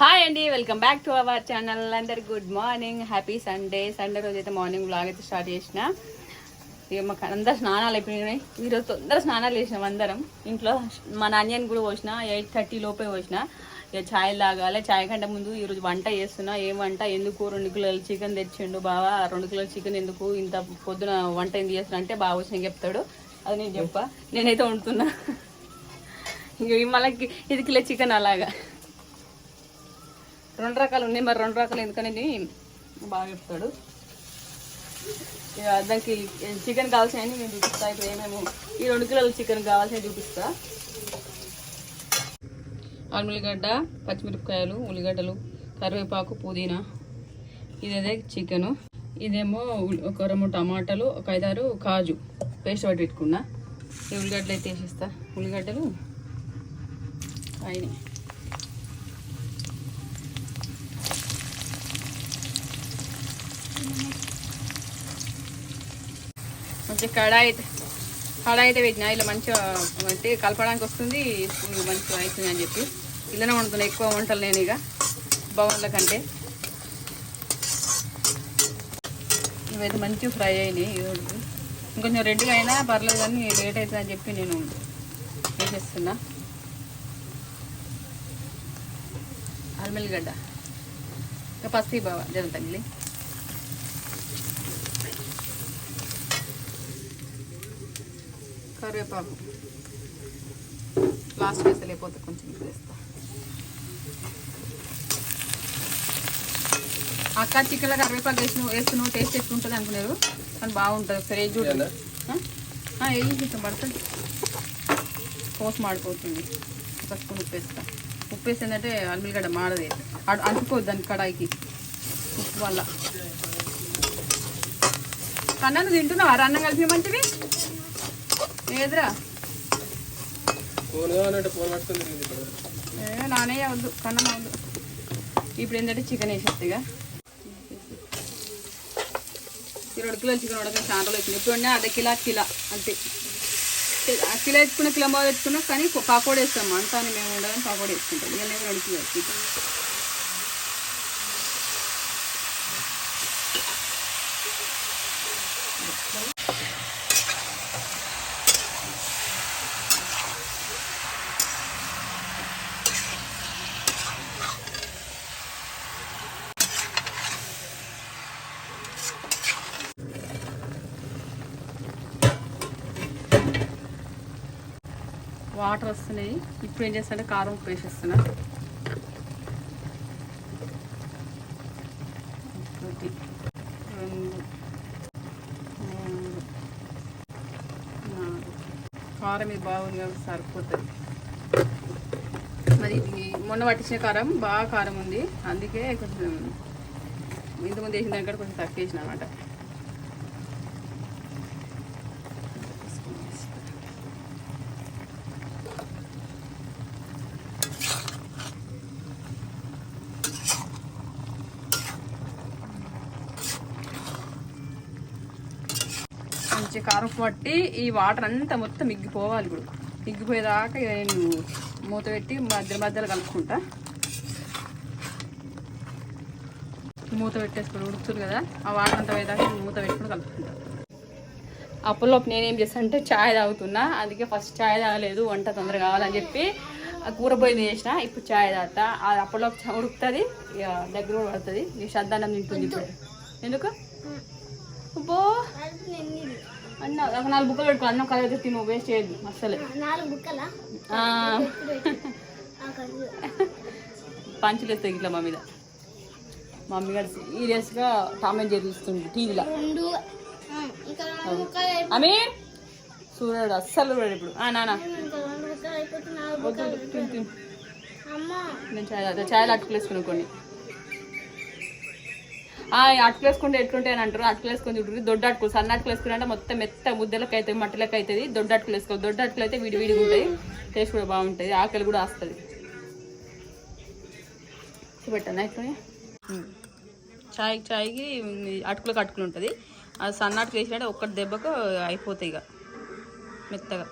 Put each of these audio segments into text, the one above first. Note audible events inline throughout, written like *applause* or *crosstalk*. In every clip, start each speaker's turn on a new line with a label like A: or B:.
A: Hi అండి welcome back to our channel. అందరు good morning. Happy Sunday. Sunday రోజు అయితే మార్నింగ్ బ్లాగ్ అయితే స్టార్ట్ చేసిన. ఇక మాకు అందరు స్నానాలు అయిపోయినాయి. ఈరోజు తొందర స్నానాలు చేసినాం అందరం. ఇంట్లో మా నాన్యని కూడా పోసిన. ఎయిట్ థర్టీ లోపే పోసిన. ఇక ఛాయ్ తాగాలి. ఛాయ్ కంటే ముందు ఈరోజు వంట చేస్తున్నా. ఏం వంట? ఎందుకు? రెండు కిలోలు చికెన్ తెచ్చిండు బావా. రెండు కిలోల చికెన్ ఎందుకు? ఇంత పొద్దున వంట ఎందుకు చేస్తున్నా అంటే బాగా వచ్చిన చెప్తాడు. అది నేను చెప్పా. నేనైతే వండుతున్నా. ఇంక మళ్ళీ ఇది కిలో చికెన్ అలాగా. రెండు రకాలు ఉన్నాయి మరి రెండు రకాలు ఎందుకని బాగా చెప్తాడు. ఇక దానికి చికెన్ కావాల్సినవి నేను చూపిస్తా. ఇప్పుడు ఏమేమో ఈ రెండు కిలోల చికెన్ కావాల్సినవి చూపిస్తా. ఉల్లిగడ్డ పచ్చిమిరపకాయలు ఉల్లిగడ్డలు కరివేపాకు పుదీనా. ఇదేదే చికెను. ఇదేమో ఒక రెండు టమాటాలు ఒక ఐదారు కాజు పేస్ట్ పట్టి పెట్టుకున్నా. ఈ ఉల్లిగడ్డలు అయితే వేసిస్తా. ఉల్లిగడ్డలు అయినాయి. మంచిగా కడాయి అయితే కడాయి అయితే పెట్టిన ఇలా మంచిగా అంటే కలపడానికి వస్తుంది మంచిగా అవుతుంది అని చెప్పి. ఇలానే వండుతున్నాను ఎక్కువ వంటలు నేను ఇక బౌన్ల కంటే. ఇవైతే మంచిగా ఫ్రై అయినాయి ఇంకొంచెం రెడ్గా అయినా పర్లేదు కానీ లేట్ అవుతుంది అని చెప్పి నేను వేసేస్తున్నా అల్మెల్లిగడ్డ ఇంకా పసి బాగా జర కరివేపాకు. లాస్ట్ వేస్తే లేకపోతే కొంచెం వేస్తా. అక్క చికెన్లో కరివేపాకు వేసిన వేస్తున్నావు టేస్ట్ ఎక్కువ ఉంటుంది అనుకున్నారు? కానీ బాగుంటుంది ఒకసారి వేసి చూడండి వెళ్ళి కొంచెం పడుతుంది కోసి మాడిపోతుంది. ఒక స్పూన్ ఉప్పు వేస్తా ఉప్పు వేసి ఏంటంటే అల్మిగడ్డ మాడది అంటుకోవద్దు దాని కడాయికి. ఉప్పు వల్ల. కన్నా నువ్వు తింటున్నావా? అన్నం కలిపి మంచిది లేదురా
B: ఫోన్ కావాలంటే ఫోన్ పట్టుకొని తిరిగింది ఇక్కడ.
A: ఏ నానే వద్దు కన్నమ్మ వద్దు. ఇప్పుడు ఏంటంటే చికెన్ వేసేస్తా ఇక. ఈ రెండు కిలో చికెన్ ఉడక చాలా వచ్చింది ఇప్పుడు వండినా అర్ధ కిలో కిలో అంతే. కిలో వేసుకున్న కిలో బాగా తెచ్చుకున్నా కానీ పాకోడ వేస్తాం. అంతా మేము ఉండదని పాకోడ వేసుకుంటాం. ఇక నేను రెండు కిలో వాటర్ వస్తున్నాయి. ఇప్పుడు ఏం చేస్తానంటే కారం ఉప్పు వేసేస్తున్నా. ఒకటి రెండు మూడు నాలుగు. కారం ఇది బాగుంది కాబట్టి సరిపోతుంది. మరి ఇది మొన్న పట్టించిన కారం బాగా కారం ఉంది. అందుకే కొంచెం ఇంతకుముందు వేసిన దానికంటే కొంచెం తక్కువ వేసిన అనమాట మంచి కారం పట్టి ఈ వాటర్ అంతా మొత్తం మిగ్గిపోవాలి ఇప్పుడు. మిగ్గిపోయేదాకా ఇక నేను మూత పెట్టి మధ్య మధ్యలో కలుపుకుంటా. మూత పెట్టేసుకుని ఉడుకుతుంది కదా ఆ వాటర్ అంతా పోయేదాకా నేను మూత పెట్టుకుని కలుపుకుంటా. అప్పటిలోపు నేనేం చేస్తాను అంటే ఛాయ్ తాగుతున్నా. అందుకే ఫస్ట్ ఛాయ్ తాగలేదు వంట తొందరగా కావాలని చెప్పి ఆ కూర పోయింది చేసిన ఇప్పుడు ఛాయ్ తాగుతా. అది అప్పటిలోపు ఉడుకుతుంది ఇక దగ్గర కూడా పడుతుంది. నీ శ్రద్ధాన్నం తింటుంది ఇప్పుడు. ఎందుకు? అబ్బో! అన్న ఒక నాలుగు బుక్కలు పెట్టుకో అన్నం కలర్ తిను వేస్ట్ చేయద్దు అస్సలే.
C: నాలుగు బుక్కలా. *laughs*
A: పంచులు వేస్తాయి ఇట్లా మా మీద. మమ్మీ గారు సీరియస్గా టామెంట్ చేస్తుంది టీవీలో. ఆమె చూడాడు అస్సలు చూడాడు ఇప్పుడు. ఆ నాన్న.
C: ఇంకా రెండు ముక్కలు అయిపోతే నాలుగు
A: వద్దు
C: బుక్కలు
A: వద్దు, తిను తిను
C: అమ్మ
A: నేను చాయ్ తాగుతా. చాయ్లో అటుకులు వేసుకుని కొన్ని ఆ, ఈ అటుకులు వేసుకుంటే ఎట్లుంటాయి అని అంటారు. అటుకులు వేసుకొని చూడండి దొడ్డ అటుకులు సన్న అటుకులు వేసుకుని అంటే మొత్తం మెత్త ముద్దలకు అవుతుంది మట్టిలకు అవుతుంది దొడ్డ అటుకులు వేసుకో దొడ్డ అటుకులు అయితే విడి విడిగా ఉంటాయి. టేస్ట్ కూడా బాగుంటుంది ఆకలి కూడా వస్తుంది. ఇప్పుడు చాయ్ చాయ్కి అటుకులకు అటుకులు ఉంటుంది. అది సన్న అటుకులు వేసినట్టు ఒక్కటి దెబ్బకు అయిపోతాయి ఇక. మెత్తగా.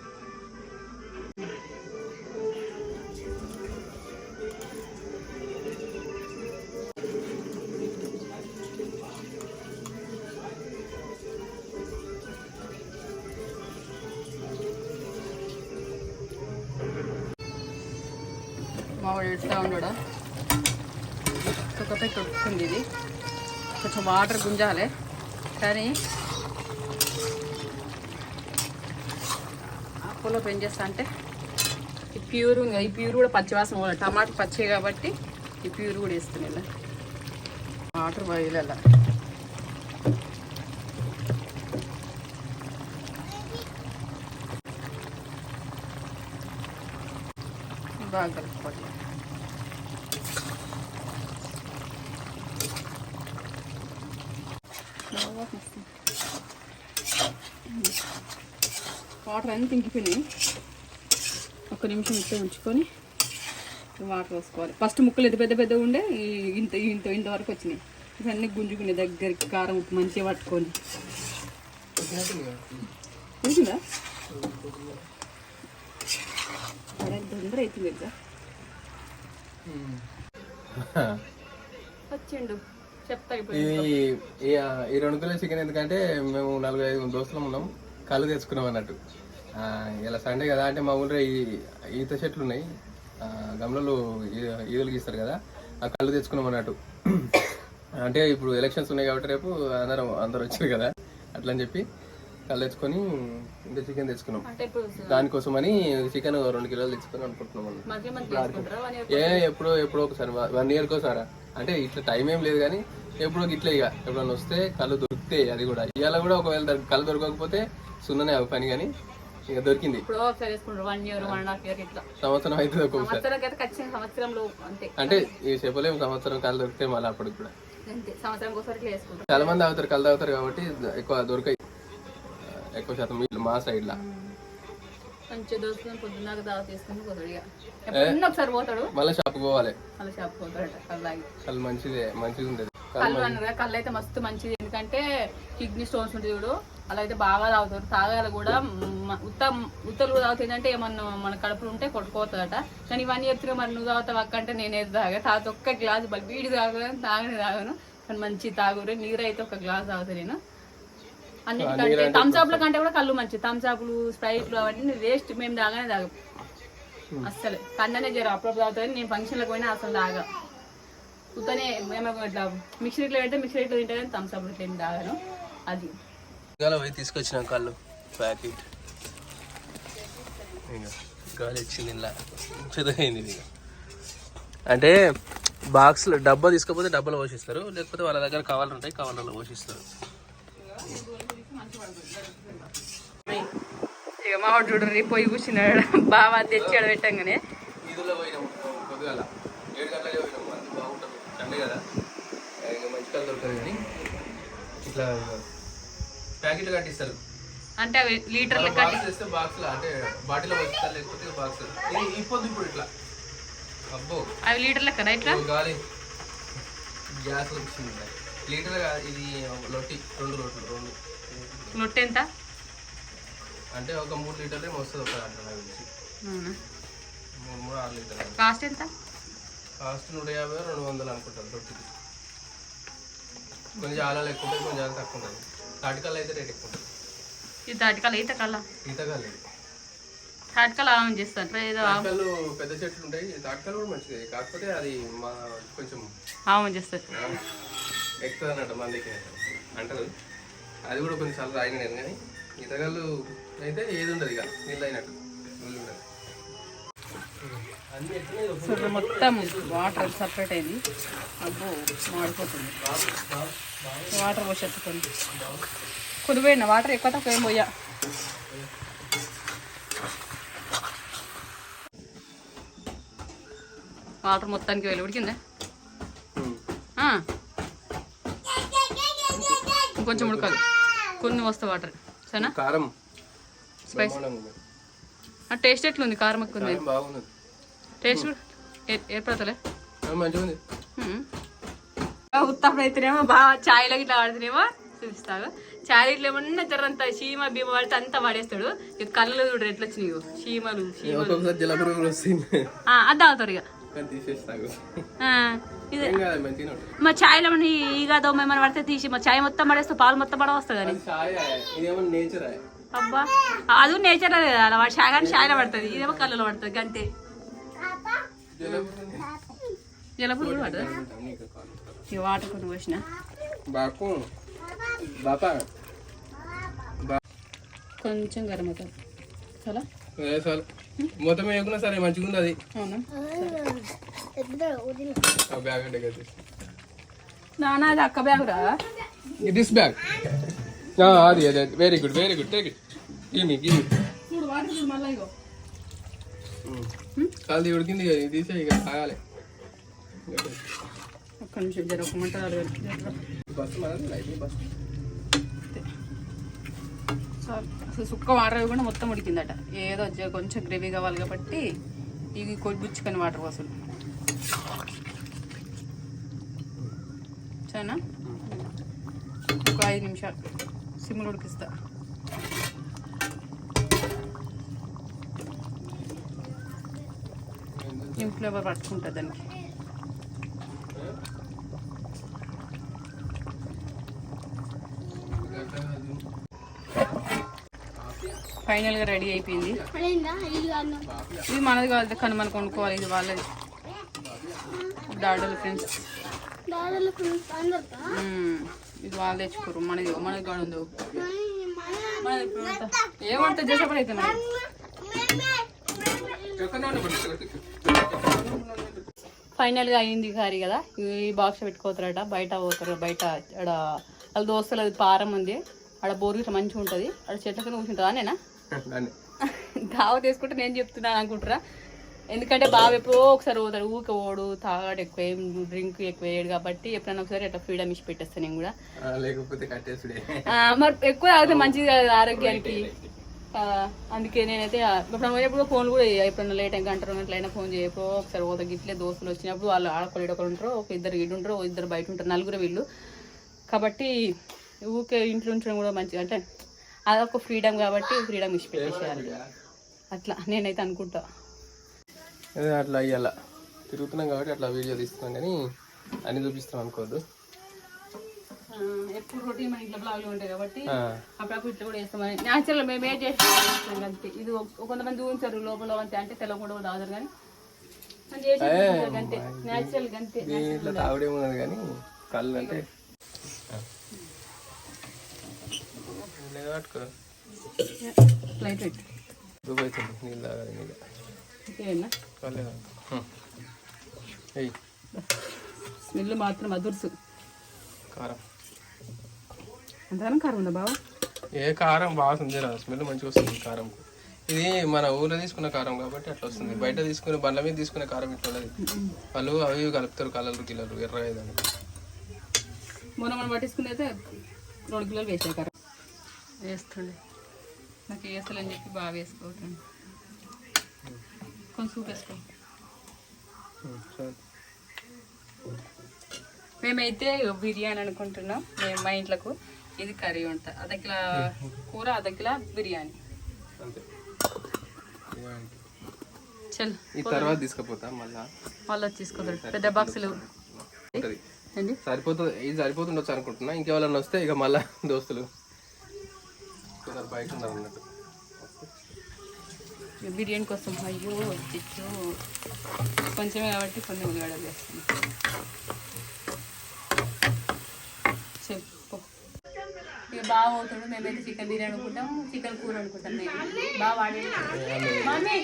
A: పెడతా ఉన్నాడు? ఒక పెట్టి ఉడుకుతుంది ఇది. కొంచెం వాటర్ గుంజాలి. కానీ అప్పులో పెంచేస్తా చేస్తా అంటే ఈ ప్యూర్ ఈ ప్యూర్ కూడా పచ్చివాసన పోవాలి. టమాటా పచ్చి కాబట్టి ఈ ప్యూర్ కూడా వేస్తుంది వాటర్ బాయిల్ బాగా కలుపుకోవాలి. వాటర్ అన్నీ తింకిపోయినాయి ఒక నిమిషం ఇట్లా ఉంచుకొని వాటర్ వేసుకోవాలి ఫస్ట్ ముక్కలు ఎంత పెద్ద పెద్ద ఉండే ఇంత ఇంత ఇంతవరకు వచ్చినాయి. ఇవన్నీ గుంజుకునే దగ్గరికి కారం ఉప్పు మంచిగా పట్టుకొని. తెలిసిందా తొందర అవుతుంది కదా. వచ్చిండు.
B: ఈ ఈ రెండు కిలో చికెన్ ఎందుకంటే మేము నలుగురు ఐదు దోస్తులం ఉన్నాం. కళ్ళు తెచ్చుకున్నాం అన్నట్టు. ఇలా సండే కదా అంటే మా ఊళ్ళో ఈ ఈత చెట్లు ఉన్నాయి. గమలలో ఈదలు గీస్తారు కదా. ఆ కళ్ళు తెచ్చుకున్నాం అన్నట్టు. *clears throat* అంటే ఇప్పుడు ఎలక్షన్స్ ఉన్నాయి కాబట్టి రేపు అందరం అందరు వచ్చారు కదా. అట్లా అని చెప్పి. కళ్ళు తెచ్చుకొని ఇంత చికెన్ తెచ్చుకున్నాం. దానికోసమని చికెన్ రెండు కిలోలు తెచ్చుకొని అనుకుంటున్నాం ఏ ఎప్పుడో ఎప్పుడో ఒకసారి వన్ ఇయర్ కోసారా? అంటే ఇట్లా టైం ఏం లేదు కానీ ఎప్పుడో ఇట్లా ఇక. ఎప్పుడన్నా వస్తే కళ్ళు దొరికితే అది కూడా. ఇవాళ కూడా ఒకవేళ కళ్ళు దొరకకపోతే సున్ననే అవి పని కానీ ఇక దొరికింది. సంవత్సరం ఒక్కొక్కసారి
A: అయితే అంతే.
B: అంటే ఈ చెప్పలేము సంవత్సరం కళ్ళు దొరికితే మళ్ళీ అప్పటికి కూడా. చాలా మంది తాగుతారు కళ్ళు తాగుతారు కాబట్టి ఎక్కువ దొరకాయి. ఎక్కువ శాతం వీళ్ళు మా సైడ్ లా.
A: మంచిగా దోసుకొని పొద్దున్నాక దావా తీసుకుని పోతాడు ఇక. ఎప్పుడన్నా ఒకసారి పోతాడు.
B: మళ్ళీ పోవాలి.
A: మళ్ళీ షాప్ పోతాడట
B: కళ్ళు మంచిదే మంచిగా ఉండేది.
A: కళ్ళు కళ్ళు అయితే మస్తు మంచిది. ఎందుకంటే కిడ్నీ స్టోన్స్ ఉంటుంది చూడు అలా అయితే బాగా తాగుతారు. తాగాలి కూడా ఉత్త ఉత్తలు కూడా తాగుతుంది అంటే ఏమన్నా మన కడుపులు ఉంటే కొట్టుకోతుందట కానీ ఇవన్నీ చెప్తున్నా మరి నువ్వు తాగుతావు అక్క అంటే నేనేది తాగా తాత ఒక్క గ్లాస్ బల్ వీడి తాగను తాగని. తాగను కానీ మంచి తాగురు నీరు అయితే ఒక గ్లాస్ తాగుతాను నేను. అన్నిటికంటే థమ్స్అప్ల కంటే కూడా కళ్ళు మంచి థమ్స్అప్లు స్ప్రైట్లు అవన్నీ వేస్ట్ మేము తాగానే తాగం. అస్సలు. కన్ననే జర అప్పుడప్పుడు తాగుతుంది నేను ఫంక్షన్లకు పోయినా అసలు తాగా. ఉత్తనే మేము ఇట్లా మిక్సర్ ఇట్లా పెడితే మిక్సర్ ఇట్లా తింటే థమ్స్ అప్ ఇట్లా ఏం తాగాను. అది.
B: తీసుకొచ్చిన కళ్ళు ప్యాకెట్. గాలి వచ్చింది ఇలా ఇది. అంటే బాక్స్లో డబ్బా తీసుకపోతే డబ్బాలో పోషిస్తారు లేకపోతే వాళ్ళ దగ్గర కవర్లు ఉంటాయి కవర్లలో పోషిస్తారు
A: ఇక మా వాడు చూడరు పొయ్యి కూర్చున్నాడు. బాగా తెచ్చాడు పెట్టంగానే.
B: ఈదులో పోయినాం పొద్దుగాల. ఏడు గంటలకే పోయినాం. అది బాగుంటుంది. కదా. ఇంకా మంచి కళ్ళు దొరకదు కానీ ఇట్లా ప్యాకెట్లు కట్టిస్తారు.
A: అంటే అవి లీటర్ లెక్క
B: బాక్స్ వేస్తే బాక్స్లో అంటే బాటిల్లో పోషిస్తారు లేకపోతే బాక్స్ ఇప్పుడు ఇప్పుడు ఇట్లా. అబ్బో.
A: అవి లీటర్ లెక్కనా ఇట్లా?
B: గాలి. గ్యాస్ వచ్చింది. లీటర్ కాదు, ఇది లొట్టి రెండు లొట్లు రెండు.
A: లొట్టె ఎంత
B: అంటే ఒక మూడు లీటర్లే వస్తుంది ఒక మూడు మూడు ఆరు లీటర్లు
A: కాస్ట్ ఎంత?
B: కాస్ట్ నూట యాభై రెండు వందలు అనుకుంటాను లొట్టికి కొంచెం ఆలాలు ఎక్కువ ఉంటుంది కొంచెం ఆలు తక్కువ ఉంటుంది తాటికల్ అయితే రేట్ ఎక్కువ ఉంటుంది
A: ఇది తాటికల్ ఈత కల్లా
B: ఈతకాలు ఇది
A: తాటికల్ ఆమె చేస్తాను ఏదో
B: తాటికల్లు పెద్ద చెట్లు ఉంటాయి తాటికల్ కూడా మంచిది. కాకపోతే అది మా కొంచెం
A: ఆమె చేస్తారు
B: ఎక్కువ అన్నట్టు మందికి అంటారు. అది కూడా కొంచెం చాలా రాయిన నేను కానీ ఈతగాళ్ళు అయితే ఏది ఉండదు ఇక నీళ్ళు అయినట్టు. ఉండదు.
A: మొత్తం వాటర్ సపరేట్ అయింది. అబ్బో మాడిపోతుంది. వాటర్ పోసేస్తుంది కుదిపోయిన వాటర్ ఎక్కువ తక్కువ ఏం పోయా? వాటర్ మొత్తానికి వెళ్ళి ఉడికిందా. ఇంకొంచెం ఉడకాలి. కొన్ని వస్తాయి వాటర్. సరేనా?
B: కారం.
A: స్పైస్ టేస్ట్ ఎట్లుంది? కారం ఎక్కువ ఉంది. టేస్ట్ ఏర్పడతలే
B: ఆ, మంచిగా
A: అయితేనేమో బాగా ఛాయ్లో ఇట్లా వాడితేనేమో చూపిస్తాడు. ఛాయ్ ఇట్లా ఏమన్నా జరంత చీమ భీమ పడితే అంతా వాడేస్తాడు. ఇక కళ్ళు చూడు ఎట్లా వచ్చినాయి చీమలు చీమలు. అది తాగుతారు ఇక. ఇది మా ఛాయ్లో ఈగ దోమ ఏమైనా పడితే తీసి మా ఛాయ్ మొత్తం పడేస్తే పాలు మొత్తం పడ వస్తుంది కానీ అబ్బా అది నేచర్ కదా వాడు ఛాయ్ కానీ ఛాయ్లో పడుతుంది. ఇదేమో కళ్ళలో పడుతుంది అంతే కూడా. ఈ వాటర్ కొన్ని పోసిన. కొంచెం గరం అవుతుంది. చాలు
B: మొత్తం వేయకున్నా సరే మంచిగా ఉంది అది బ్యాగ్ అంటే కదా
A: నానా అది అక్క బ్యాగ్ రా.
B: దిస్ బ్యాగ్ అది అదే very good very good take it give me give me
A: చూడు వాటర్ చూడు మళ్ళీ ఇగో.
B: కాలు ఉడికింది కదా ఇది తీసే ఇక తాగాలి.
A: ఒక్క నిమిషం జర ఒక మంట
B: బస్సు మనది లైట్ బస్
A: సో అసలు సుక్క వాటర్ కూడా మొత్తం ఉడికిందట. ఏదో కొంచెం గ్రేవీ కావాలి కాబట్టి ఇవి కొద్దిచ్చుకొని వాటర్ కోసం సరేనా? ఒక ఐదు నిమిషాలు. సిమ్లు ఉడికిస్తా. ఏం ఫ్లేవర్ పట్టుకుంటుంది దానికి? ఫైనల్గా రెడీ అయిపోయింది.
C: ఇది
A: మనది కాదు కానీ మనం కొనుక్కోవాలి ఇది వాళ్ళది. డాడోలు ఫ్రెండ్స్ ఇది వాళ్ళు తెచ్చుకోరు మనది మనది కాదు అంతా. ఏమంటే చేసేప్పుడు అయితే మనది ఫైనల్గా అయింది కర్రీ కదా ఈ బాక్స్ పెట్టుకోతారట బయట పోతారు బయట ఆడ వాళ్ళ దోస్తులు అది పారం ఉంది. ఆడ బోరు ఇట్లా మంచిగా ఉంటుంది ఆడ చెట్ల కింద కూర్చుంటుందా నేనా దావ తీసుకుంటే నేను చెప్తున్నాను అనుకుంటారా ఎందుకంటే బావ ఎప్పుడో ఒకసారి పోతాడు ఊక ఓడు తాగాడు ఎక్కువ ఏం డ్రింక్ ఎక్కువ వేయడు కాబట్టి ఎప్పుడైనా ఒకసారి అట్లా ఫ్రీడమ్ ఇచ్చి పెట్టేస్తాను నేను కూడా.
B: లేకపోతే
A: మరి ఎక్కువ తాగితే మంచిది కాదు ఆరోగ్యానికి. అందుకే నేనైతే ఎప్పుడైనా ఎప్పుడో ఫోన్ కూడా ఎప్పుడైనా లేట్ గంట రెండు గంటలైనా ఫోన్ చేయపో ఒకసారి పోతా గిట్లే దోస్తులు వచ్చినప్పుడు వాళ్ళు ఆడకొల్లు ఒకరు ఉంటారు ఒక ఇద్దరు ఇటు ఉంటారు ఇద్దరు బయట ఉంటారు నలుగురు వీళ్ళు. కాబట్టి ఊకే ఇంట్లో ఉంచడం కూడా మంచిగా అంటే అదొక ఫ్రీడమ్ కాబట్టి ఫ్రీడమ్ ఇచ్చి పెట్టేసేయాలి అట్లా నేనైతే అనుకుంటా.
B: అట్లా అయ్యాల. తిరుగుతున్నాం కాబట్టి అట్లా వీడియో తీస్తున్నాం కానీ అన్ని చూపిస్తాం అనుకోవద్దు.
A: ఆ, ఎప్పుడు రొటీన్ మన ఇంట్లో బ్లాగ్లు ఉంటాయి కాబట్టి అప్పుడప్పుడు ఇట్లా కూడా చేస్తామని న్యాచురల్ మేము ఏం చేస్తాం అంతే. ఇది కొంతమంది ఊహించారు లోపల అంతే అంటే తెల్లకుండా కూడా తాగుతారు కానీ. అంతే న్యాచురల్ అంతే
B: కానీ కళ్ళు అంటే లేదు పట్టుకో.
A: లైట్ వెయిట్
B: దుబాయ్ నీళ్ళు తాగాలి
A: స్మెల్ మాత్రం అదుర్సు.
B: కారం.
A: అంతగానం కారం ఉందా బావ?
B: ఏ కారం బాగుంది రా స్మెల్ మంచిగా వస్తుంది కారం ఇది మన ఊర్లో తీసుకున్న కారం కాబట్టి అట్లా వస్తుంది. బయట తీసుకునే బండ్ల మీద తీసుకునే కారం ఇట్లా ఉన్నది వాళ్ళు అవి కలుపుతారు కలర్లు కిల్లలు ఏదని.
A: మొన్న మనం పట్టించుకుని అయితే రెండు కిలోలు వేసాయి కారం వేస్తుండే. నాకు వేస్తలేని చెప్పి బాగా వేసుకోవటండి కొంచెం సూప్ వేసుకో. మేమైతే బిర్యానీ అనుకుంటున్నాం మేము మా ఇంట్లోకు. ఇది కర్రీ వంట. అర్ధ కిలో కూర అర్ధ కిలో బిర్యానీ. చల్.
B: తర్వాత తీసుకుపోతా మళ్ళా.
A: వాళ్ళు వచ్చి తీసుకుంటారు పెద్ద బాక్సులు
B: సరిపోతుంది. ఇది సరిపోతుండొచ్చు అనుకుంటున్నా. ఇంకెవరన్నా వస్తే ఇక మళ్ళా *laughs* దోస్తులు. కొందరు బయట ఉన్నారు అన్నట్టు.
A: బిర్యానీ కోసం అయ్యో చిచ్చు కొంచెమే కాబట్టి కొన్ని ఉల్లిగడ్డలు వేస్తాను. చెప్పు. ఇక బాగా అవుతాడు మేమైతే చికెన్ బిర్యానీ అనుకుంటాం చికెన్ కూర అనుకుంటాం నేను బాగా వాడే మమ్మీ